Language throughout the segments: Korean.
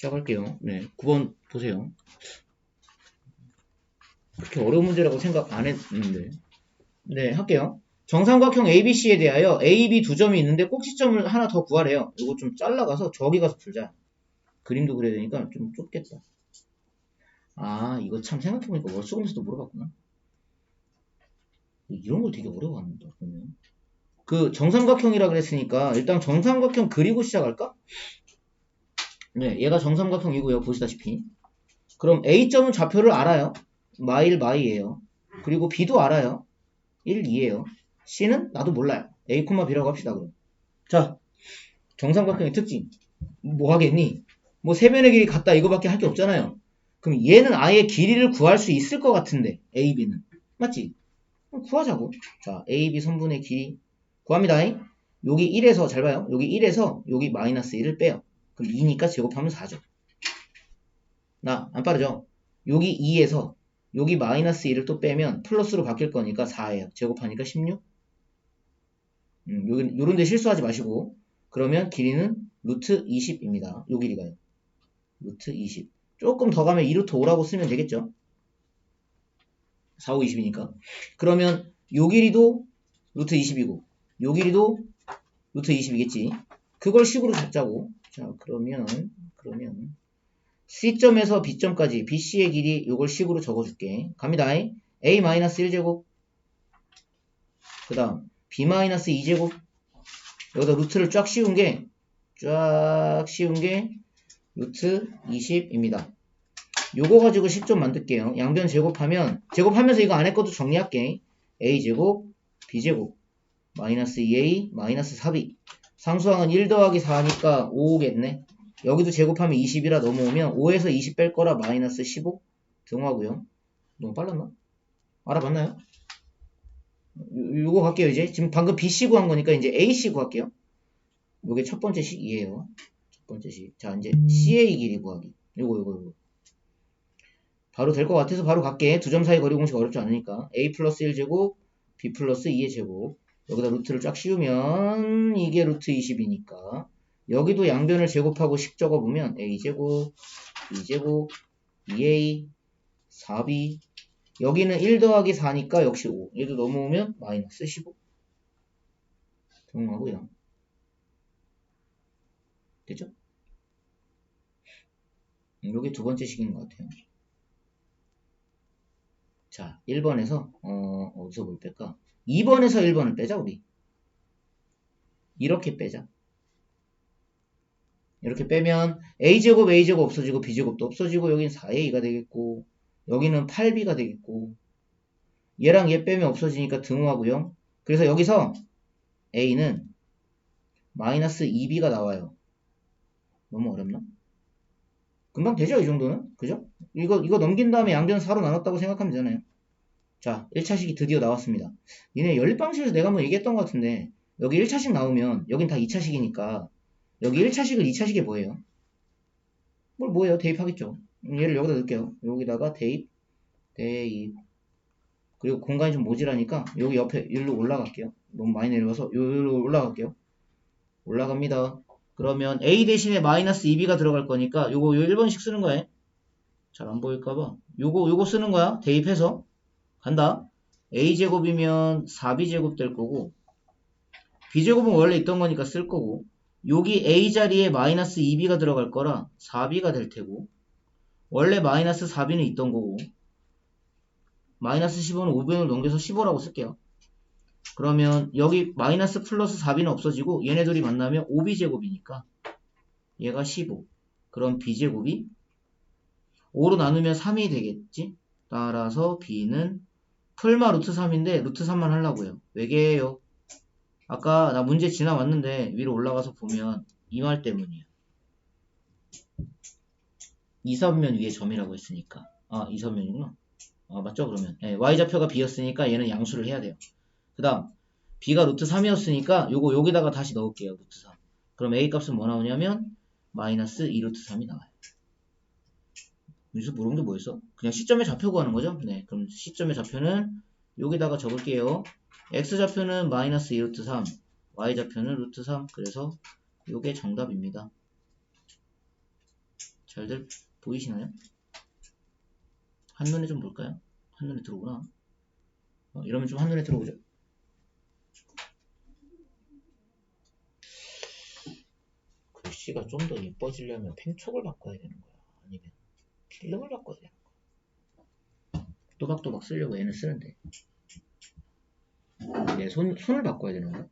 시작할게요. 네, 9번 보세요. 그렇게 어려운 문제라고 생각 안 했는데. 네, 할게요. 정삼각형 ABC에 대하여 AB 두 점이 있는데 꼭지점을 하나 더 구하래요. 이거 좀 잘라가서 저기 가서 풀자. 그림도 그려야 되니까 좀 좁겠다. 아, 이거 참 생각해보니까 월수검에서도 물어봤구나. 이런 걸 되게 어려워한다, 보면. 그 정삼각형이라 그랬으니까 일단 정삼각형 그리고 시작할까? 네, 얘가 정삼각형이고요. 보시다시피. 그럼 A점은 좌표를 알아요. 마일 마이예요. 그리고 B도 알아요. 1, 2예요. C는 나도 몰라요. A, B라고 합시다, 그럼. 자, 정삼각형의 특징. 뭐 하겠니? 뭐 세변의 길이 같다 이거밖에 할 게 없잖아요. 그럼 얘는 아예 길이를 구할 수 있을 것 같은데 A, B는. 맞지? 구하자고. 자, A, B 선분의 길이 구합니다. 여기 1에서 잘 봐요. 여기 1에서 여기 마이너스 1을 빼요. 그럼 2니까 제곱하면 4죠. 나 안 빠르죠? 여기 2에서 여기 마이너스 1을 또 빼면 플러스로 바뀔 거니까 4예요. 제곱하니까 16. 음, 요, 요런 데 실수하지 마시고 그러면 길이는 루트 20입니다. 요 길이가요. 루트 20. 조금 더 가면 2루트 5라고 쓰면 되겠죠. 4, 5, 20이니까. 그러면 요 길이도 루트 20이고 요 길이도 루트 20이겠지. 그걸 식으로 잡자고. 자, 그러면 그러면 C점에서 B점까지 BC의 길이 요걸 식으로 적어줄게. 갑니다. A-1제곱 그 다음 B-2제곱 여기다 루트를 쫙 씌운 게 쫙 씌운 게 루트 20입니다. 요거 가지고 10점 만들게요. 양변 제곱하면 제곱하면서 이거 안에 것도 정리할게. A제곱 B제곱 마이너스 2A 마이너스 4B 상수항은 1 더하기 4니까 5겠네. 여기도 제곱하면 20이라 넘어오면 5에서 20 뺄 거라 마이너스 15 등호하고요. 너무 빨랐나? 알아봤나요? 요, 요거 갈게요 이제. 지금 방금 BC 구한 거니까 이제 AC 구할게요. 요게 첫 번째 식이에요. 첫 번째 식. 자 이제 CA 길이 구하기. 요거 요거 요거. 바로 될 것 같아서 바로 갈게. 두 점 사이 거리 공식 어렵지 않으니까. A 플러스 1 제곱, B 플러스 2의 제곱. 여기다 루트를 쫙 씌우면 이게 루트 20이니까. 여기도 양변을 제곱하고 식 적어보면 a제곱, b제곱, 2a, 4b 여기는 1 더하기 4니까 역시 5 얘도 넘어오면 마이너스 15 등하고요. 됐죠? 여기 두 번째 식인 것 같아요. 자 1번에서 어, 어디서 뭘 뺄까 2번에서 1번을 빼자 우리. 이렇게 빼자. 이렇게 빼면 a제곱 a제곱 없어지고 b제곱도 없어지고 여기는 4a가 되겠고 여기는 8b가 되겠고 얘랑 얘 빼면 없어지니까 등호하고요. 그래서 여기서 a는 마이너스 2b가 나와요. 너무 어렵나? 금방 되죠 이 정도는? 그죠? 이거 이거 넘긴 다음에 양변 4로 나눴다고 생각하면 되잖아요 자 1차식이 드디어 나왔습니다 니네 연립방식에서 내가 한번 얘기했던 것 같은데 여기 1차식 나오면 여긴 다 2차식이니까 여기 1차식을 2차식에 뭐예요? 뭘 뭐예요? 대입하겠죠. 음, 얘를 여기다 넣을게요. 여기다가 대입, 대입. 그리고 공간이 좀 모자라니까 여기 옆에 일로 올라갈게요. 너무 많이 내려가서 여기로 올라갈게요. 올라갑니다. 그러면 a 대신에 마이너스 2b가 들어갈 거니까 요거 요 1번씩 쓰는 거예요. 잘 안 보일까봐. 요거 요거 쓰는 거야. 대입해서 간다. a제곱이면 4b제곱 될 거고 b제곱은 원래 있던 거니까 쓸 거고 여기 a 자리에 마이너스 2b가 들어갈 거라 4b가 될 테고 원래 마이너스 4b는 있던 거고 마이너스 15는 5변을 넘겨서 15라고 쓸게요. 그러면 여기 마이너스 플러스 4b는 없어지고 얘네들이 만나면 5b제곱이니까 얘가 15 그럼 b제곱이 5로 나누면 3이 되겠지? 따라서 b는 풀마 루트 3인데 루트 3만 하려고요. 외계예요. 아까 나 문제 지나왔는데 위로 올라가서 보면 이 말 때문이야. 이선면 위에 점이라고 했으니까 아 이선면이구나. 아 맞죠 그러면 네, y좌표가 b였으니까 얘는 양수를 해야 돼요. 그 다음 b가 루트 3이었으니까 요거 여기다가 다시 넣을게요 루트 3. 그럼 a 값은 뭐 나오냐면 마이너스 2 루트 3이 나와요. 여기서 물은 게 뭐였어? 그냥 시점의 좌표 구하는 거죠? 네 그럼 시점의 좌표는 여기다가 적을게요. x좌표는 마이너스 2 루트 3, y좌표는 루트 3. 그래서 이게 정답입니다. 잘들 보이시나요? 한눈에 좀 볼까요? 한눈에 들어오구나. 어, 이러면 좀 한눈에 들어오죠. 글씨가 좀 더 예뻐지려면 펜촉을 바꿔야 되는 거야. 아니면 되는 거야. 또박또박 쓰려고 얘는 쓰는데. 내 손, 손을 바꿔야 되는 거야.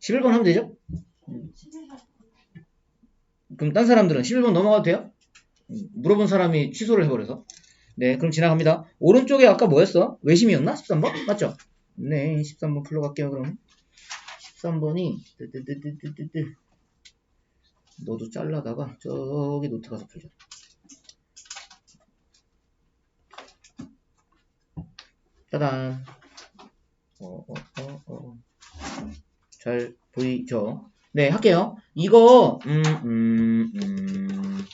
11번 하면 되죠? 그럼 딴 사람들은 11번 넘어가도 돼요? 음, 물어본 사람이 취소를 해버려서. 네, 그럼 지나갑니다. 오른쪽에 아까 뭐였어? 외심이었나? 13번? 맞죠? 네, 13번 풀러 갈게요, 그럼. 13번이, 뜨뜨뜨뜨뜨뜨. 너도 잘라다가 저기 노트 가서 풀자. 짜잔. 어, 어, 어, 어. 잘 보이죠? 네, 할게요. 이거, 음, 음, 음.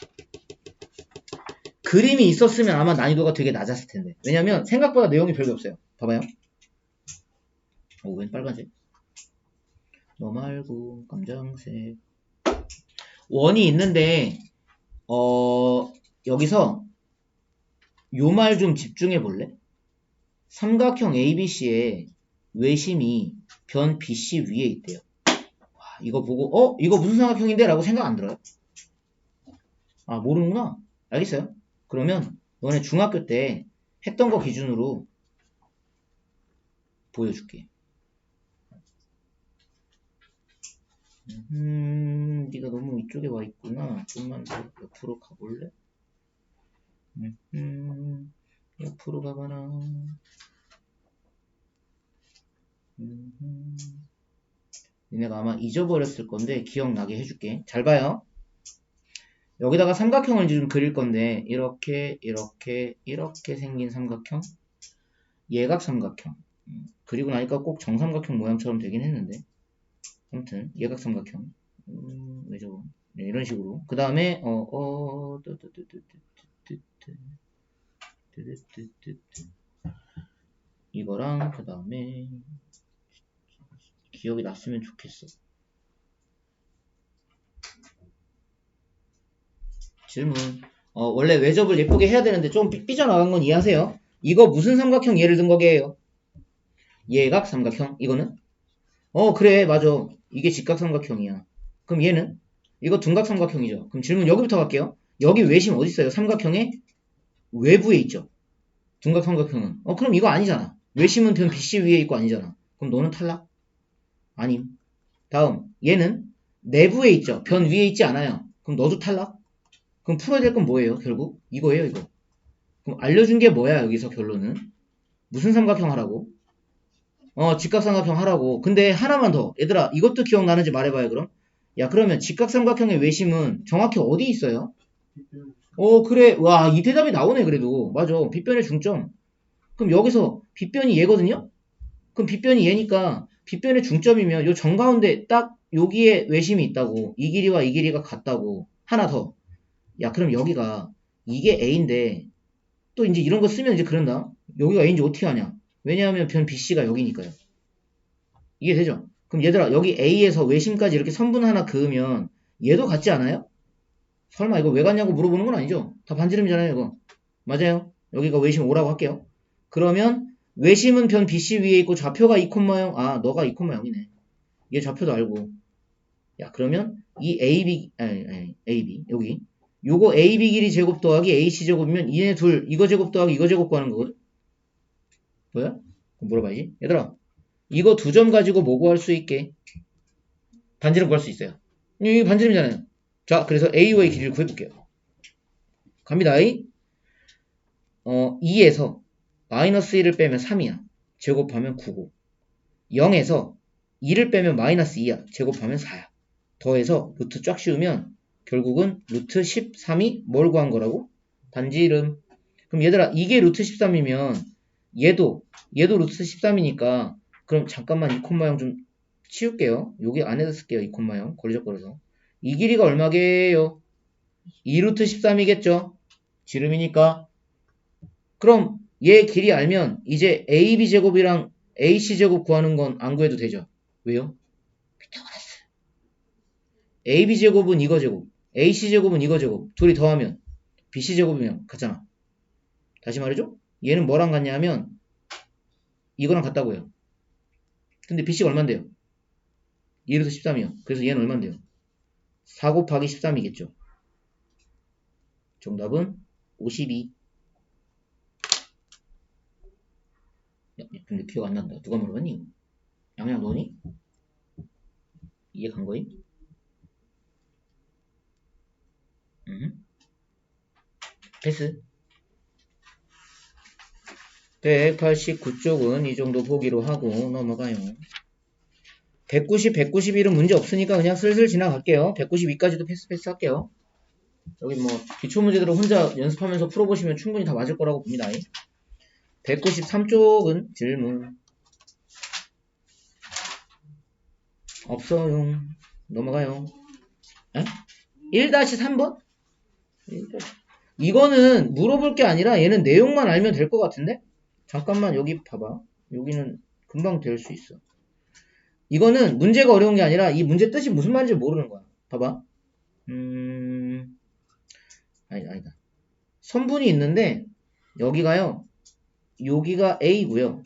그림이 있었으면 아마 난이도가 되게 낮았을 텐데. 왜냐면 생각보다 내용이 별게 없어요. 봐봐요. 오, 웬 빨간색? 너 말고 감정색. 원이 있는데, 어, 여기서 요 말 좀 집중해 볼래? 삼각형 ABC에 외심이 변 BC 위에 있대요. 와, 이거 보고, 어? 이거 무슨 삼각형인데? 라고 생각 안 들어요? 아, 모르는구나. 알겠어요? 그러면 너네 중학교 때 했던 거 기준으로 보여줄게. 음, 네가 너무 이쪽에 와 있구나. 좀만 더 옆으로 가볼래? 음, 음, 옆으로 가봐라. 음, 음. 니네가 아마 잊어버렸을 건데 기억나게 해줄게. 잘 봐요. 여기다가 삼각형을 이제 좀 그릴 건데 이렇게 이렇게 이렇게 생긴 삼각형 예각 삼각형 음, 그리고 나니까 꼭 정삼각형 모양처럼 되긴 했는데 아무튼 예각 삼각형 음, 왜 저거 네, 이런 식으로 그 다음에 어 어 이거랑 그 다음에 기억이 났으면 좋겠어 질문. 어, 원래 외접을 예쁘게 해야 되는데 좀 삐- 삐져나간 건 이해하세요? 이거 무슨 삼각형 예를 든 거게요? 예각 삼각형? 이거는? 어, 그래, 맞아. 이게 직각 삼각형이야. 그럼 얘는? 이거 둔각 삼각형이죠. 그럼 질문 여기부터 갈게요. 여기 외심 어디 있어요? 삼각형의 외부에 있죠. 둔각 삼각형은. 어, 그럼 이거 아니잖아. 외심은 등 BC 위에 있고 아니잖아. 그럼 너는 탈락? 아님. 다음, 얘는 내부에 있죠. 변 위에 있지 않아요. 그럼 너도 탈락? 그럼 풀어야 될 건 뭐예요, 결국? 이거예요, 이거. 그럼 알려준 게 뭐야, 여기서 결론은? 무슨 삼각형 하라고? 어, 직각삼각형 하라고. 근데 하나만 더. 얘들아, 이것도 기억나는지 말해봐요, 그럼. 야, 그러면 직각삼각형의 외심은 정확히 어디 있어요? 어, 그래. 와, 이 대답이 나오네, 그래도. 맞아. 빗변의 중점. 그럼 여기서 빗변이 얘거든요? 그럼 빗변이 얘니까 빗변의 중점이면 요 정가운데 딱 여기에 외심이 있다고. 이 길이와 이 길이가 같다고. 하나 더. 야, 그럼 여기가 이게 A인데 또 이제 이런 거 쓰면 이제 그런다. 여기가 A인지 어떻게 하냐? 왜냐하면 변 BC가 여기니까요. 이해되죠? 그럼 얘들아 여기 A에서 외심까지 이렇게 선분 하나 그으면 얘도 같지 않아요? 설마 이거 왜 같냐고 물어보는 건 아니죠? 다 반지름이잖아요 이거. 맞아요. 여기가 외심 5라고 할게요. 그러면 외심은 변 BC 위에 있고 좌표가 2,0. 아 너가 2,0이네. 얘 좌표도 알고. 야 그러면 이 AB 아니, 아니 AB 여기 요거 AB 길이 제곱 더하기 AC 제곱이면 얘네 둘 이거 제곱 더하기 이거 제곱 구하는 거거든? 뭐야? 물어봐야지. 얘들아 이거 두 점 가지고 뭐 구할 수 있게? 반지름 구할 수 있어요. 이게 반지름이잖아요. 자 그래서 A와의 길이를 구해볼게요. 갑니다. 어 2에서 마이너스 1을 빼면 3이야. 제곱하면 9고 0에서 2를 빼면 마이너스 2야. 제곱하면 4야. 더해서 루트 쫙 씌우면 결국은 루트 13이 뭘 구한 거라고? 반지름. 그럼 얘들아 이게 루트 13이면 얘도 얘도 루트 13이니까 그럼 잠깐만 이 콤마형 좀 치울게요. 여기 안에다 쓸게요. 이 콤마형 걸리적거려서 이 길이가 얼마게요? 2루트 13이겠죠? 지름이니까 그럼 얘 길이 알면 이제 AB 제곱이랑 AC 제곱 구하는 건 안 구해도 되죠? 왜요? 피타고라스 AB 제곱은 이거 제곱 AC제곱은 이거 제곱. 둘이 더하면 BC제곱이면 같잖아. 다시 말해줘. 얘는 뭐랑 같냐 하면 이거랑 같다고요. 근데 BC가 얼만데요? 1에서 13이요. 그래서 얘는 얼만데요? 4 곱하기 13이겠죠. 정답은 52. 야, 근데 기억 안 난다. 누가 물어봤니? 양양 너니? 이해 간 거임? 음. 패스. 189쪽은 이 정도 보기로 하고 넘어가요. 190, 191은 문제 없으니까 그냥 슬슬 지나갈게요. 192까지도 패스 패스 할게요. 여기 뭐 기초 문제들을 혼자 연습하면서 풀어보시면 충분히 다 맞을 거라고 봅니다. 193쪽은 질문 없어요. 넘어가요. 에? 1-3번? 이거는 물어볼 게 아니라 얘는 내용만 알면 될 것 같은데? 잠깐만 여기 봐봐. 여기는 금방 될 수 있어. 이거는 문제가 어려운 게 아니라 이 문제 뜻이 무슨 말인지 모르는 거야. 봐봐. 음, 아니다, 아니다. 선분이 있는데 여기가요. 여기가 A고요.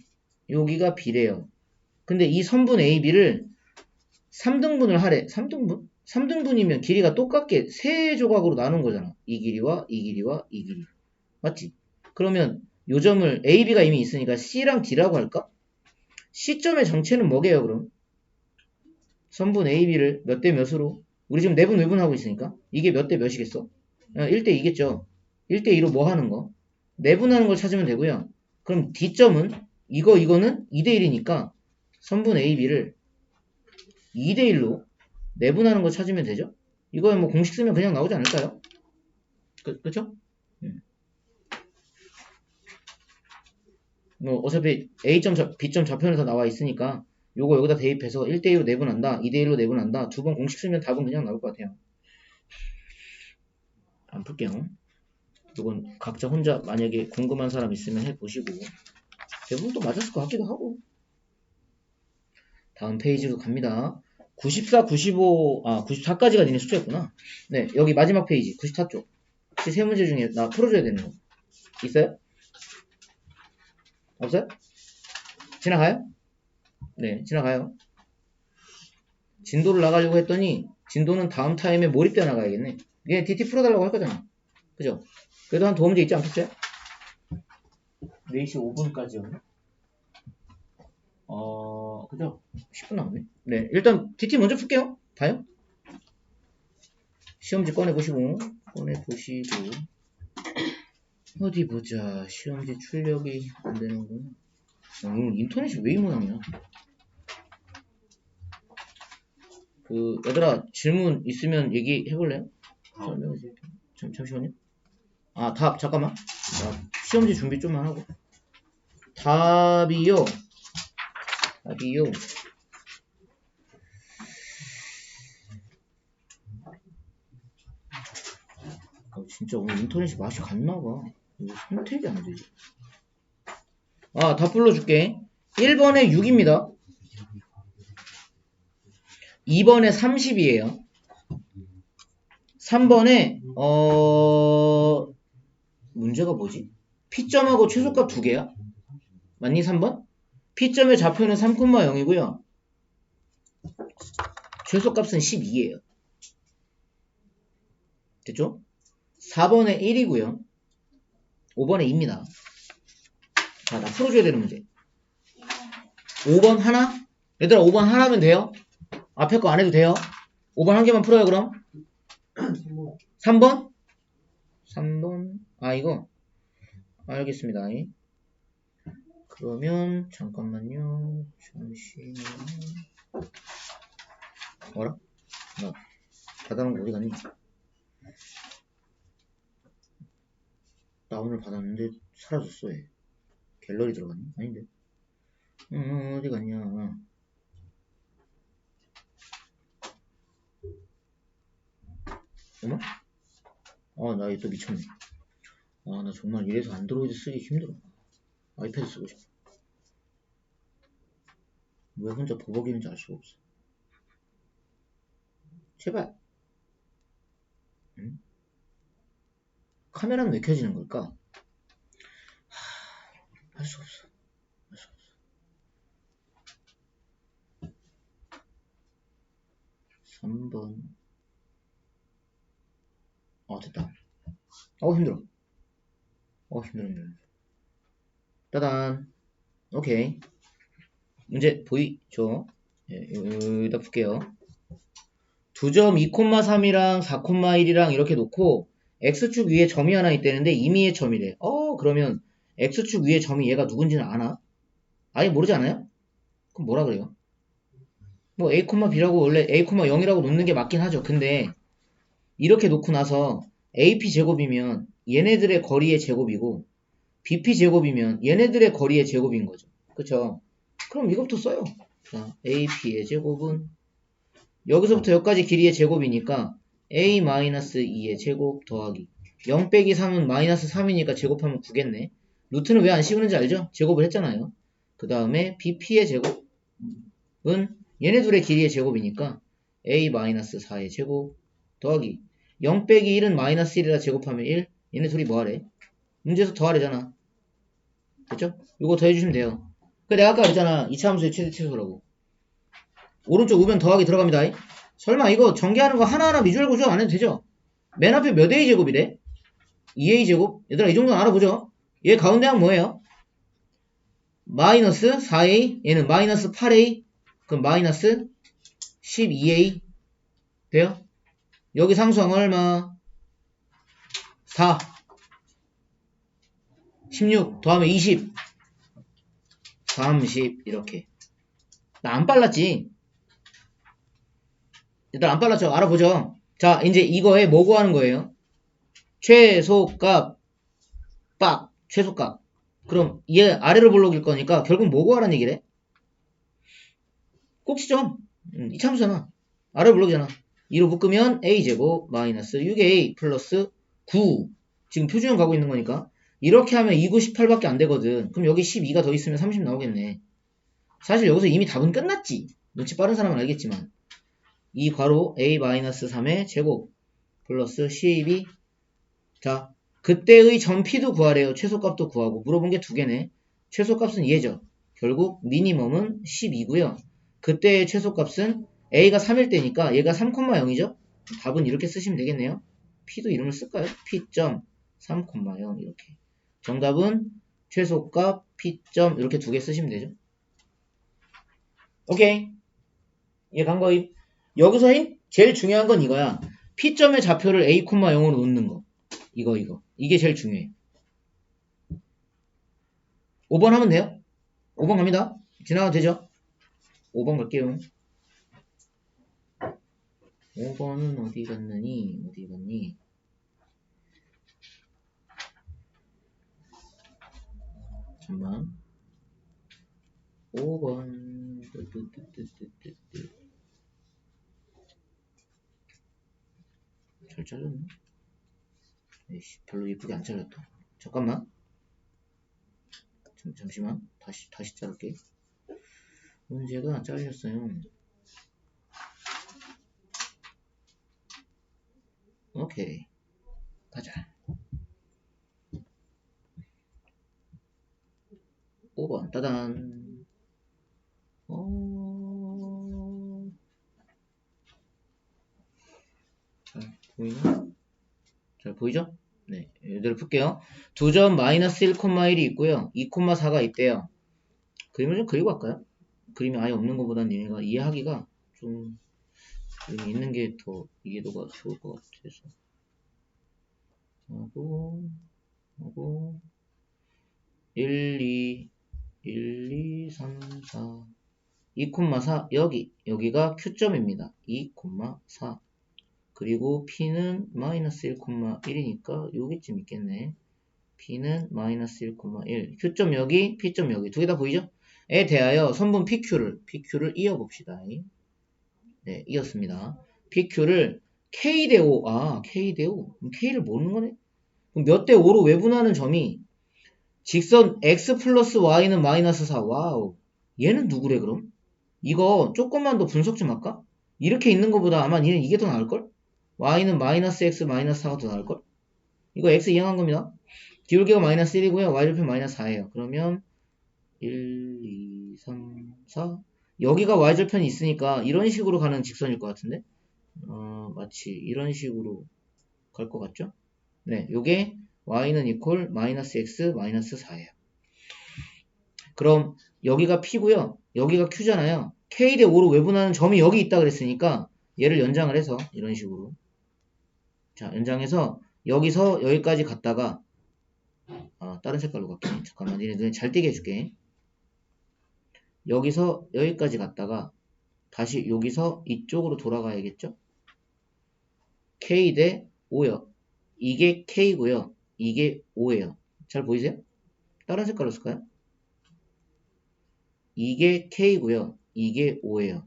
여기가 B래요. 근데 이 선분 A, B를 3등분을 하래. 3등분? 3등분이면 길이가 똑같게 세 조각으로 나눈 거잖아. 이 길이와 이 길이와 이 길이. 맞지? 그러면 요 점을 A, B가 이미 있으니까 C랑 D라고 할까? C점의 정체는 뭐게요, 그럼? 선분 A, B를 몇 대 몇으로? 우리 지금 내분 외분 하고 있으니까 이게 몇 대 몇이겠어? 1대 2겠죠. 1대 2로 뭐 하는 거? 내분하는 걸 찾으면 되고요. 그럼 D점은 이거 이거는 2대 1이니까 선분 A, B를 2대 1로 내분하는 거 찾으면 되죠? 이거에 뭐 공식 쓰면 그냥 나오지 않을까요? 그, 그쵸? 음. 뭐 어차피 A점, B점 좌표에서 나와 있으니까 요거 여기다 대입해서 1대1로 내분한다, 2대1로 내분한다, 두 번 공식 쓰면 답은 그냥 나올 것 같아요. 안 풀게요. 이건 각자 혼자 만약에 궁금한 사람 있으면 해보시고 대부분 또 맞았을 것 같기도 하고 다음 페이지로 갑니다. 94, 95, 아 94까지가 니네 숫자였구나. 네, 여기 마지막 페이지 94쪽. 혹시 세 문제 중에 나 풀어줘야 되는 거 있어요? 없어요? 지나가요? 네, 지나가요. 진도를 나가려고 했더니 진도는 다음 타임에 몰입되어 나가야겠네. 얘 DT 풀어달라고 할 거잖아. 그죠? 그래도 한 도움제 있지 않겠어요? 4시 5분까지였나? 어, 그죠? 10분 남았네. 네, 일단 DT 먼저 풀게요. 봐요. 시험지 꺼내보시고, 꺼내보시고. 어디 보자. 시험지 출력이 안 되는구나. 어, 오늘 인터넷이 왜 이 모양이야? 그, 얘들아, 질문 있으면 얘기해볼래요? 설명해 드릴게요. 잠, 잠시만요. 아, 답, 잠깐만. 자, 시험지 준비 좀만 하고. 답이요. 답이요. 아, 진짜 오늘 인터넷이 맛이 갔나봐. 이거 선택이 안 되지. 아, 다 불러줄게. 1번에 6입니다. 2번에 30이에요. 3번에, 어, 문제가 뭐지? P점하고 최소값 두 개야? 맞니, 3번? P점의 좌표는 3,0이고요. 최소값은 12예요. 됐죠? 4번에 1이고요. 5번에 2입니다. 자, 나 풀어줘야 되는 문제. 5번 하나? 얘들아, 5번 하나면 돼요? 앞에 거 안 해도 돼요? 5번 한 개만 풀어요, 그럼? 3번? 3번. 아, 이거. 알겠습니다. 그러면, 잠깐만요. 잠시만요. 뭐라? 나, 받아놓은 거 어디 갔니? 나 오늘 받았는데, 사라졌어, 얘. 갤러리 들어갔니? 아닌데. 음, 어디 갔냐. 어머? 아, 나 이거 또 미쳤네. 아, 나 정말 이래서 안드로이드 쓰기 힘들어. 아이패드 쓰고 싶어. 왜 혼자 버벅이는지 알 수가 없어. 제발. 음? 카메라는 왜 켜지는 걸까? 할 수 없어. 할 수 없어. 3번. 어, 됐다. 어, 힘들어. 어, 힘들어, 힘들어. 따단. 오케이. 문제 보이죠? 예, 여기다 풀게요. 2점 2,3이랑 4,1이랑 이렇게 놓고 x축 위에 점이 하나 있다는데 임의의 점이래. 어, 그러면 x축 위에 점이 얘가 누군지는 아나? 아예 모르지 않아요? 그럼 뭐라 그래요? 뭐 a, b라고 원래 a, 0이라고 놓는 게 맞긴 하죠. 근데 이렇게 놓고 나서 ap 제곱이면 얘네들의 거리의 제곱이고 bp 제곱이면 얘네들의 거리의 제곱인 거죠. 그쵸? 그럼 이것부터 써요. 자, ap의 제곱은 여기서부터 여기까지 길이의 제곱이니까 a-2의 제곱 더하기 0 빼기 3은 마이너스 3이니까 제곱하면 9겠네. 루트는 왜 안 씌우는지 알죠? 제곱을 했잖아요. 그 다음에 bp의 제곱은 얘네 둘의 길이의 제곱이니까 a-4의 제곱 더하기 0 빼기 1은 마이너스 1이라 제곱하면 1 얘네 둘이 뭐하래? 문제에서 더하래잖아. 됐죠? 이거 더해주시면 돼요. 그 내가 아까 그랬잖아. 2차 함수의 최대 최소라고. 오른쪽 우변 더하기 들어갑니다. 설마 이거 전개하는 거 하나하나 미주얼 구조 안 해도 되죠? 맨 앞에 몇 a 제곱이래? 2a 제곱? 얘들아 이 정도는 알아보죠? 얘 가운데 항 뭐예요? 마이너스 4a 얘는 마이너스 8a 그럼 마이너스 12a 돼요? 여기 상수항 얼마? 4 16 더하면 20 30 이렇게 나 안 빨랐지 일단 안 빨랐죠 알아보죠. 자 이제 이거에 뭐 구하는 거예요? 최소값 빡 최소값. 그럼 얘 아래로 볼록일 거니까 결국 뭐 구하라는 얘기래? 꼭지점. 음, 이 참수잖아. 아래로 볼록이잖아. 2로 묶으면 a제곱 마이너스 6a 플러스 9 지금 표준형 가고 있는 거니까. 이렇게 하면 2, 9, 18밖에 안 되거든. 그럼 여기 12가 더 있으면 30 나오겠네. 사실 여기서 이미 답은 끝났지. 눈치 빠른 사람은 알겠지만. 이 괄호 a-3의 제곱 플러스 12 자, 그때의 전피도 구하래요. 최소값도 구하고. 물어본 게 두 개네. 최소값은 얘죠. 결국 미니멈은 10이고요. 그때의 최소값은 a가 3일 때니까 얘가 3,0이죠. 답은 이렇게 쓰시면 되겠네요. p도 이름을 쓸까요? p.3,0 이렇게. 정답은 최소값 P점 이렇게 두 개 쓰시면 되죠. 오케이. 얘간 거. 여기서 제일 중요한 건 이거야. P점의 좌표를 A, 0으로 놓는 거. 이거 이거. 이게 제일 중요해. 5번 하면 돼요. 5번 갑니다. 지나가도 되죠? 5번 갈게요. 5번은 어디 갔느니? 어디 갔니? 잠깐만 5번 뜨뜨뜨뜨뜨뜨 잘 잘랐네. 에이씨 별로 예쁘게 안 잘랐다. 잠깐만. 잠, 잠시만. 다시 다시 자를게. 문제가 잘렸어요. 오케이. 가자. 5번 따단. 어... 잘 보이나? 잘 보이죠? 네, 얘들을 풀게요. 두 점 마이너스 1,1이 있고요. 2,4가 있대요. 그림을 좀 그리고 할까요? 그림이 아예 없는 것보다는 얘가 이해하기가 좀 그림이 있는 게 더 이해도가 좋을 것 같아서 하고 하고 1, 2 1, 2, 3, 4 2,4 여기 여기가 Q점입니다. 2,4 그리고 P는 마이너스 1,1이니까 여기쯤 있겠네. P는 마이너스 1,1 Q점 여기 P점 여기 두 개 다 보이죠? 에 대하여 선분 PQ를 PQ를 이어봅시다. 네 이었습니다. PQ를 K 대 5, 아 K 대 5, K를 모르는 거네? 그럼 몇 대 5로 외분하는 점이 직선 x 플러스 y는 마이너스 4. 와우. 얘는 누구래 그럼? 이거 조금만 더 분석 좀 할까? 이렇게 있는 것보다 아마 얘는 이게 더 나을걸? Y는 마이너스 x 마이너스 4가 더 나을걸? 이거 x 이항한 겁니다. 기울기가 마이너스 1이고요. y좌표 마이너스 4예요. 그러면 1, 2, 3, 4 여기가 y절편이 있으니까 이런 식으로 가는 직선일 것 같은데 어, 마치 이런 식으로 갈 것 같죠? 네, 요게 y는 이퀄 마이너스 x 마이너스 4예요. 그럼 여기가 p고요. 여기가 q잖아요. k 대 5로 외분하는 점이 여기 있다 그랬으니까 얘를 연장을 해서 이런 식으로 자 연장해서 여기서 여기까지 갔다가 아 다른 색깔로 갈게 잠깐만 니네 눈에 잘 띄게 해줄게 여기서 여기까지 갔다가 다시 여기서 이쪽으로 돌아가야겠죠 k 대 5요 이게 k고요 이게 5예요 잘 보이세요? 다른 색깔로 쓸까요? 이게 k고요 이게 5예요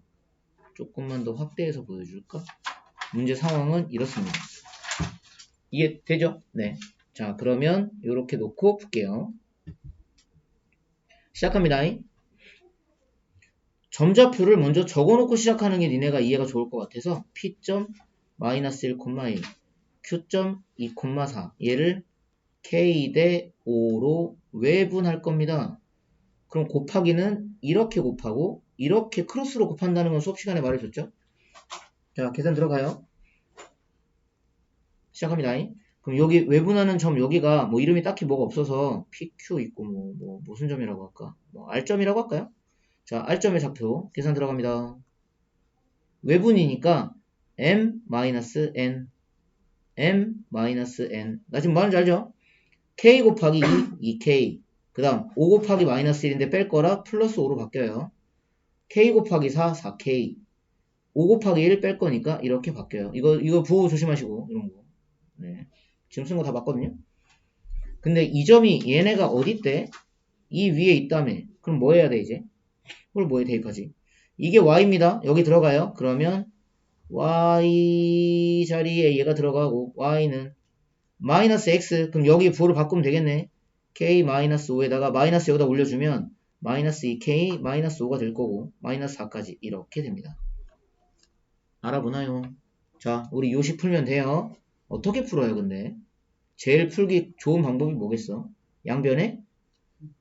조금만 더 확대해서 보여줄까? 문제 상황은 이렇습니다. 이해 되죠? 네. 자, 그러면 이렇게 놓고 볼게요. 시작합니다. 점좌표를 먼저 적어놓고 시작하는 게 니네가 이해가 좋을 것 같아서 p.-1, 1, q.2,4 얘를 k 대 5로 외분할 겁니다. 그럼 곱하기는 이렇게 곱하고 이렇게 크로스로 곱한다는 건 수업 시간에 말해줬죠? 자, 계산 들어가요. 시작합니다. 그럼 여기 외분하는 점 여기가 뭐 이름이 딱히 뭐가 없어서 PQ 있고 뭐, 뭐 무슨 점이라고 할까? 뭐 R점이라고 할까요? 자, R점의 좌표 계산 들어갑니다. 외분이니까 M-N M-N 나 지금 말하는지 알죠? K 곱하기 2, 2K 그 다음 5 곱하기 마이너스 1인데 뺄 거라 플러스 5로 바뀌어요. K 곱하기 4, 4K 5 곱하기 1 뺄 거니까 이렇게 바뀌어요. 이거 이거 부호 조심하시고 이런 거. 네. 지금 쓴 거 다 맞거든요. 근데 이 점이 얘네가 어디 있대? 이 위에 있다며. 그럼 뭐 해야 돼 이제? 그걸 뭐에 대입하지? 이게 y입니다. 여기 들어가요. 그러면 y 자리에 얘가 들어가고 y는 마이너스 x 그럼 여기 부호를 바꾸면 되겠네. k 마이너스 5에다가 마이너스 여기다 올려주면 마이너스 2k 마이너스 5가 될 거고 마이너스 4까지 이렇게 됩니다. 알아보나요? 자, 우리 요식 풀면 돼요. 어떻게 풀어요, 근데? 제일 풀기 좋은 방법이 뭐겠어? 양변에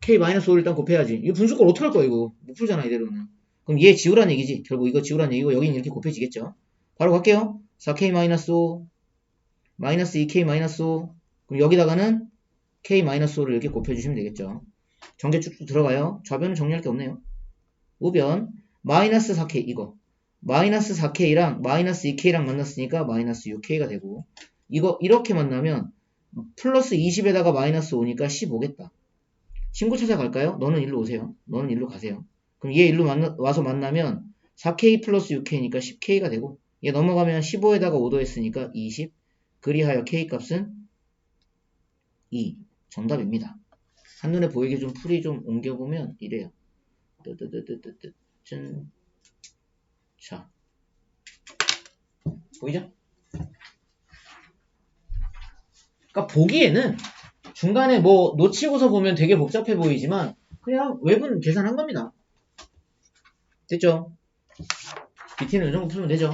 k-5를 일단 곱해야지. 이거 분수꼴 어떻게 할 거야, 이거? 못 풀잖아, 이대로는. 그럼 얘 지우란 얘기지. 결국 이거 지우란 얘기고 여기는 이렇게 곱해지겠죠. 바로 갈게요. 4k-5 마이너스 2k-5 그럼 여기다가는 k-5를 이렇게 곱해주시면 되겠죠. 전개 쭉쭉 들어가요. 좌변은 정리할 게 없네요. 우변 마이너스 4k 이거 마이너스 4k랑 마이너스 2k랑 만났으니까 마이너스 6k가 되고 이거 이렇게 만나면 플러스 20에다가 마이너스 5니까 15겠다. 친구 찾아갈까요? 너는 일로 오세요. 너는 일로 가세요. 그럼 얘 일로 만나, 와서 만나면 4k 플러스 6k니까 10k가 되고 얘 넘어가면 15에다가 5도 했으니까 20 그리하여 k 값은 2 정답입니다. 한눈에 보이게 좀 풀이 좀 옮겨보면 이래요. 뜨뜨뜨뜨뜨뜨 짠. 자. 보이죠? 그러니까 보기에는 중간에 뭐 놓치고서 보면 되게 복잡해 보이지만 그냥 외분 계산한 겁니다. 됐죠? BT는 이 정도 풀면 되죠?